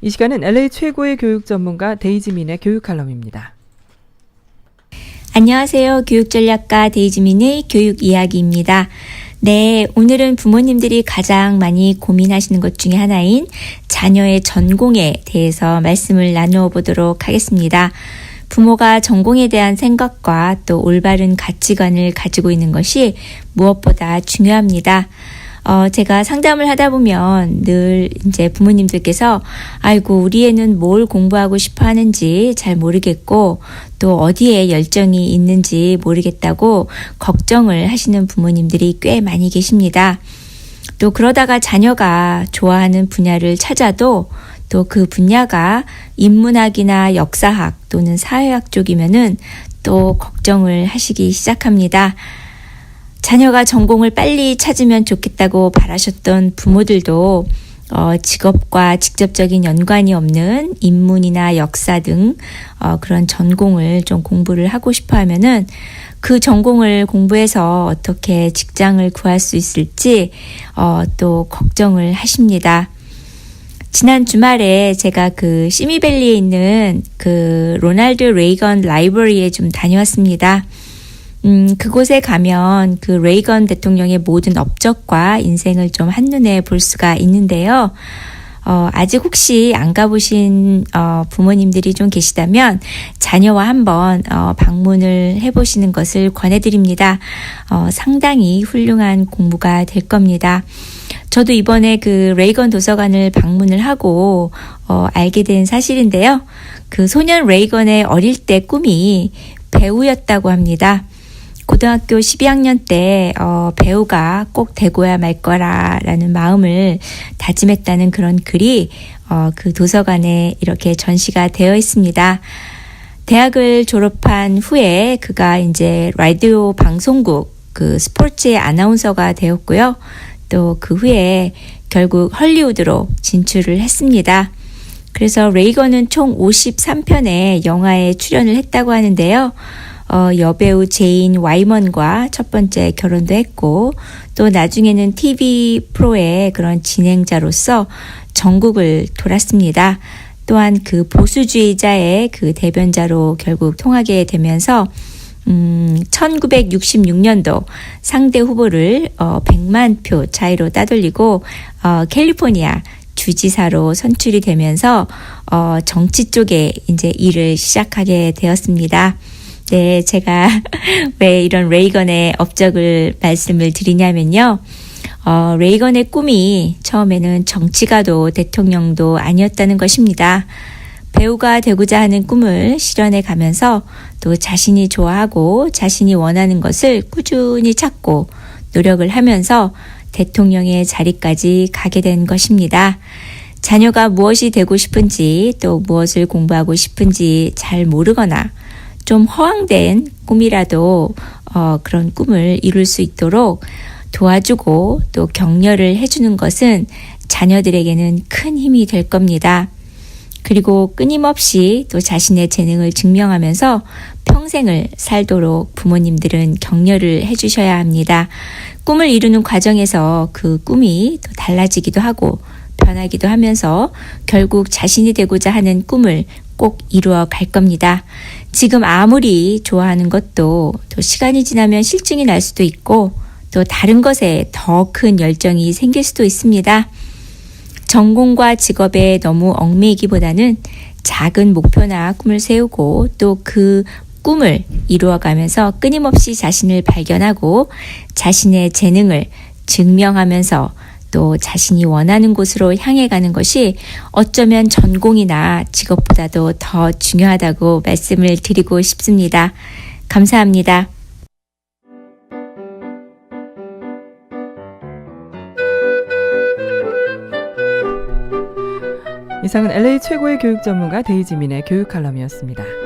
이 시간은 LA 최고의 교육 전문가 데이지민의 교육 칼럼입니다. 안녕하세요. 교육 전략가 데이지민의 교육 이야기입니다. 네, 오늘은 부모님들이 가장 많이 고민하시는 것 중에 하나인 자녀의 전공에 대해서 말씀을 나누어 보도록 하겠습니다. 부모가 전공에 대한 생각과 또 올바른 가치관을 가지고 있는 것이 무엇보다 중요합니다. 어, 제가 상담을 하다 보면 늘 이제 부모님들께서 아이고, 우리 애는 뭘 공부하고 싶어 하는지 잘 모르겠고 또 어디에 열정이 있는지 모르겠다고 걱정을 하시는 부모님들이 꽤 많이 계십니다. 또 그러다가 자녀가 좋아하는 분야를 찾아도 또 그 분야가 인문학이나 역사학 또는 사회학 쪽이면은 또 걱정을 하시기 시작합니다. 자녀가 전공을 빨리 찾으면 좋겠다고 바라셨던 부모들도 어, 직업과 직접적인 연관이 없는 인문이나 역사 등 어, 그런 전공을 좀 공부를 하고 싶어 하면은 그 전공을 공부해서 어떻게 직장을 구할 수 있을지 어, 또 걱정을 하십니다. 지난 주말에 제가 그 시미밸리에 있는 그 로날드 레이건 라이브러리에 좀 다녀왔습니다. 음, 그곳에 가면 그 레이건 대통령의 모든 업적과 인생을 좀 한눈에 볼 수가 있는데요. 어, 아직 혹시 안 가보신 어, 부모님들이 좀 계시다면 자녀와 한번 어, 방문을 해보시는 것을 권해드립니다. 어, 상당히 훌륭한 공부가 될 겁니다. 저도 이번에 그 레이건 도서관을 방문을 하고 어, 알게 된 사실인데요. 그 소년 레이건의 어릴 때 꿈이 배우였다고 합니다. 고등학교 12학년 때 어, 배우가 꼭 되고야 말 거라라는 마음을 다짐했다는 그런 글이 어, 그 도서관에 이렇게 전시가 되어 있습니다. 대학을 졸업한 후에 그가 이제 라디오 방송국 그 스포츠의 아나운서가 되었고요. 또 그 후에 결국 헐리우드로 진출을 했습니다. 그래서 레이건은 총 53편의 영화에 출연을 했다고 하는데요. 어, 여배우 제인 와이먼과 첫 번째 결혼도 했고 또 나중에는 TV 프로의 그런 진행자로서 전국을 돌았습니다. 또한 그 보수주의자의 그 대변자로 결국 통하게 되면서 음, 1966년도 상대 후보를 어, 100만 표 차이로 따돌리고 어, 캘리포니아 주지사로 선출이 되면서 어, 정치 쪽에 이제 일을 시작하게 되었습니다. 네, 제가 왜 이런 레이건의 업적을 말씀을 드리냐면요. 어, 레이건의 꿈이 처음에는 정치가도 대통령도 아니었다는 것입니다. 배우가 되고자 하는 꿈을 실현해 가면서 또 자신이 좋아하고 자신이 원하는 것을 꾸준히 찾고 노력을 하면서 대통령의 자리까지 가게 된 것입니다. 자녀가 무엇이 되고 싶은지 또 무엇을 공부하고 싶은지 잘 모르거나 좀 허황된 꿈이라도 어, 그런 꿈을 이룰 수 있도록 도와주고 또 격려를 해주는 것은 자녀들에게는 큰 힘이 될 겁니다. 그리고 끊임없이 또 자신의 재능을 증명하면서 평생을 살도록 부모님들은 격려를 해주셔야 합니다. 꿈을 이루는 과정에서 그 꿈이 또 달라지기도 하고 변하기도 하면서 결국 자신이 되고자 하는 꿈을 꼭 이루어 갈 겁니다. 지금 아무리 좋아하는 것도 또 시간이 지나면 실증이 날 수도 있고 또 다른 것에 더 큰 열정이 생길 수도 있습니다. 전공과 직업에 너무 얽매이기보다는 작은 목표나 꿈을 세우고 또 그 꿈을 이루어가면서 끊임없이 자신을 발견하고 자신의 재능을 증명하면서 또 자신이 원하는 곳으로 향해 가는 것이 어쩌면 전공이나 직업보다도 더 중요하다고 말씀을 드리고 싶습니다. 감사합니다. 이상은 LA 최고의 교육 전문가 데이지민의 교육 칼럼이었습니다.